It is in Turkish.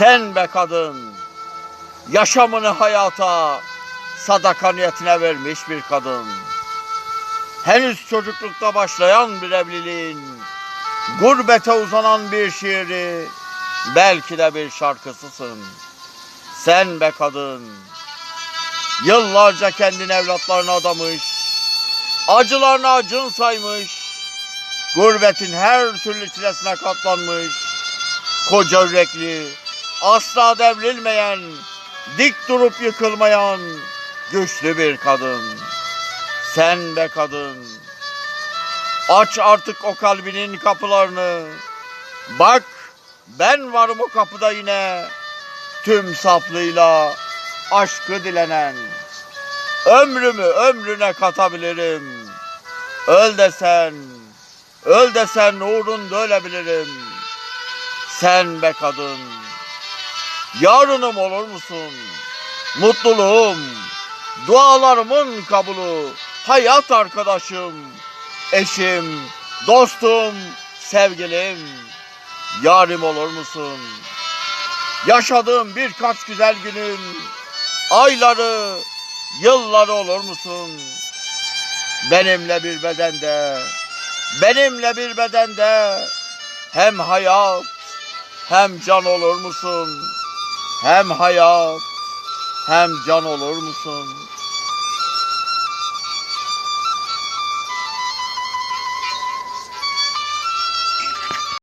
Sen be kadın, yaşamını hayata, sadaka niyetine vermiş bir kadın. Henüz çocuklukta başlayan bir evliliğin, gurbete uzanan bir şiiri, belki de bir şarkısısın. Sen be kadın, yıllarca kendini evlatlarına adamış, acılarına acın saymış, gurbetin her türlü çilesine katlanmış, koca yürekli, asla devrilmeyen, dik durup yıkılmayan, güçlü bir kadın. Sen be kadın, aç artık o kalbinin kapılarını. Bak, ben varım o kapıda yine, tüm saflığıyla aşkı dilenen. Ömrümü ömrüne katabilirim. Öl desen, öl desen uğrunda ölebilirim. Sen be kadın, yarınım olur musun? Mutluluğum, dualarımın kabulü, hayat arkadaşım, eşim, dostum, sevgilim, yarim olur musun? Yaşadığım birkaç güzel günün, ayları, yılları olur musun? Benimle bir bedende, benimle bir bedende, hem hayat, hem can olur musun? Hem hayat, hem can olur musun?